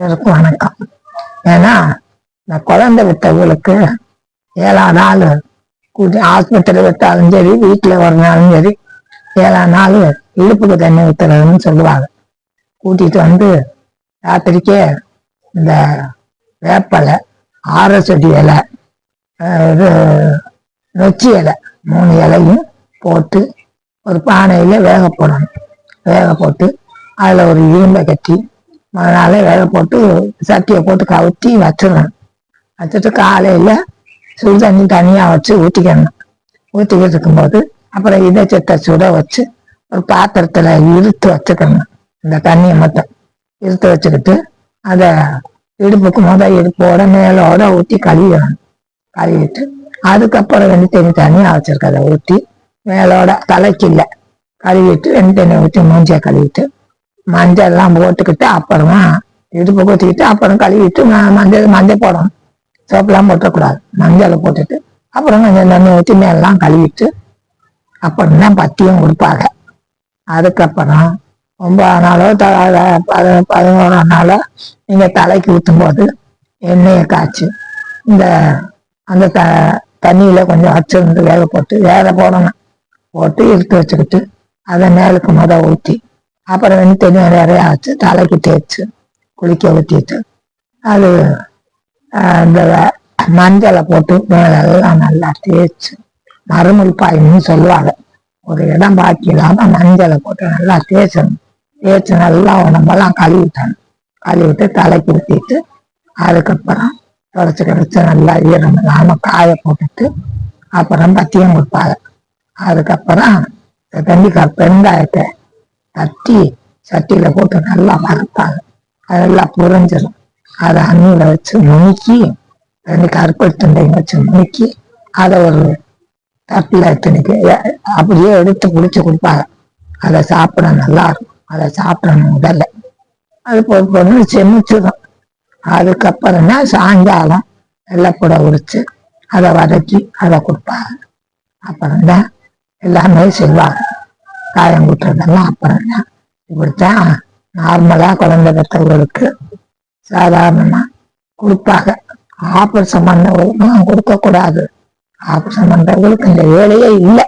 எல்லாருக்கும் வணக்கம். ஏன்னா இந்த குழந்தை விட்டவங்களுக்கு ஏழாம் நாள் கூட்டி ஆஸ்பத்திரி விட்டாலும் சரி வீட்டில் வரனாலும் சரி ஏழாம் நாள் இழுப்புக்கு தண்ணி ஊத்துறதுன்னு சொல்லுவாங்க. கூட்டிட்டு வந்து ராத்திரிக்கே இந்த வேப்பலை ஆரசடி இலை இது நொச்சி இலை மூணு இலையும் போட்டு ஒரு பானையில் வேக போடணும். வேக போட்டு அதில் ஒரு இரும்பை கட்டி அதனால வேலை போட்டு சட்டியை போட்டு கவுத்தி வச்சிடணும். வச்சுட்டு காலையில் சுடு தண்ணி தனியாக வச்சு ஊற்றிக்கணும் ஊற்றிக்கிட்டு இருக்கும்போது அப்புறம் இதச்சத்தை சுட வச்சு ஒரு பாத்திரத்தில் இழுத்து வச்சுக்கணும். இந்த தண்ணியை மட்டும். இழுத்து வச்சுக்கிட்டு அதை இடுப்புக்கு முத இடுப்போட மேலோட ஊற்றி கழுவிடணும். கழுவிட்டு அதுக்கப்புறம் வெந்நி தண்ணி தனியாக வச்சிருக்கதை ஊற்றி மேலோட தலைக்கு இல்லை கழுவிட்டு வெந்நி தண்ணி ஊற்றி மூஞ்சியை கழுவிட்டு மஞ்சள் எல்லாம் போட்டுக்கிட்டு அப்புறமா இடுப்பு கொத்திக்கிட்டு அப்புறம் கழுவிட்டு மஞ்சள் மஞ்சள் போடணும். சோப்பெல்லாம் போட்டக்கூடாது. மஞ்சளை போட்டுட்டு அப்புறம் கொஞ்சம் தண்ணி ஊற்றி மேலாம் கழுவிட்டு அப்புறம் தான் பத்தியும் கொடுப்பாங்க. அதுக்கப்புறம் ஒன்பதாம் நாளோ த- பதினோராம் நாளோ நீங்கள் தலைக்கு ஊற்றும் போது எண்ணெயை காய்ச்சி இந்த அந்த த தண்ணியில் கொஞ்சம் வச்சிருந்து வேக போட்டு வேக போடணும். போட்டு இழுத்து வச்சுக்கிட்டு அதை மேலுக்கு முத ஊற்றி அப்புறம் வந்து தண்ணி நிறைய வச்சு தலைக்கு தேய்ச்சி குளிக்க ஊற்றிட்டு அது இந்த மஞ்சளை போட்டு மேலெல்லாம் நல்லா தேய்ச்சி மறுமுள் பாயின்னு சொல்லுவாங்க. ஒரு இடம் பாக்கி இல்லாமல் மஞ்சளை போட்டு நல்லா தேய்ச்சணும். தேய்ச்சி நல்லா உடம்பெல்லாம் கழுவிட்டணும் கழுவிட்டு தலைக்கு ஊற்றிட்டு அதுக்கப்புறம் தொடச்சி கிடச்சி நல்லா ஈரம் இல்லாமல் காய போட்டுட்டு அப்புறம் பத்தியம் கொடுப்பாங்க அதுக்கப்புறம் இந்த தண்ணிக்கார் தட்டி சட்டியில போட்டு நல்லா வறுப்பாங்க அதெல்லாம் புரிஞ்சிடும் அதை அண்ணியில வச்சு நுணுக்கி ரெண்டு கருப்பெடுத்துண்டையும் வச்சு நுணுக்கி அதை ஒரு தட்டில் எடுத்துனிக்கு அப்படியே எடுத்து குடிச்சு கொடுப்பாங்க. அதை சாப்பிட நல்லா இருக்கும் அதை சாப்பிடணும் முதல்ல. அது பொண்ணு செமிச்சிடும். அதுக்கப்புறம் தான் சாயங்காலம் வெள்ளைப்பூட உரிச்சு அதை வதக்கி அதை கொடுப்பாங்க. அப்புறம்தான் எல்லாமே செய்வாங்க. காயம் குட்டுறதெல்லாம் அப்புறம் தான் இப்படித்தான் நார்மலாக குழந்தை பெற்றவர்களுக்கு சாதாரணமாக கொடுப்பாங்க. ஆபரேஷன் பண்ணவங்களுக்கும் கொடுக்கக்கூடாது. ஆபரேஷன் பண்ணுறவங்களுக்கு இந்த வேலையே இல்லை.